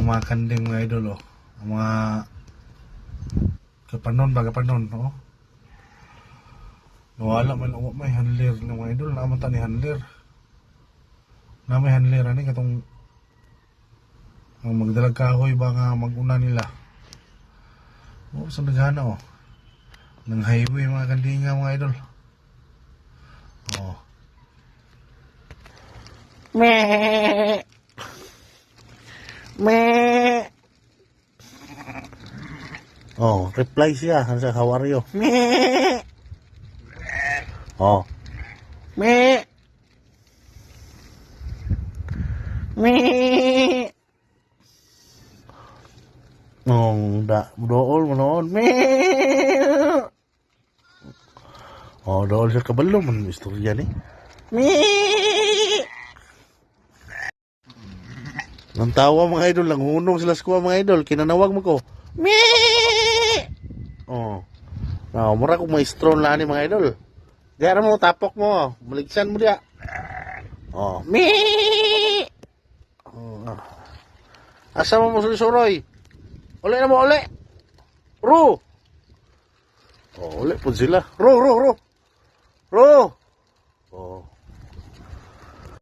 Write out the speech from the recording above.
ang mga kanding mga idol oh. Ang mga kapanon ba kapanon oh. Nawala man oh, may handler ng mga idol ta ni handler. Na may handler ani katong ang magdalag kahoy ba nga maguna nila. Oh, sa naghana oh. Ng highway mga kandinga mga idol. Oh. Meh. Meh. Oh, reply siya. Ano siya, how are you? Meh. Oh. Meh. Meh. Nung da, dool mo noon. Meh. Oh, dool siya kabalo man istorya ni. Meh. Nang tawa mga idol, lang hunong sila sa kuha mga idol. Kinanawag mo ko. Meh. Oh. Now, mura kong maestro na ni mga idol. Diyan mo, tapok mo. Maligsan mo diya. Oh. Meh. oh. Asa mo mo suroy? Uli na mo, uli. Ru. Oh, uli po sila. Ru, ru, ru. Ru.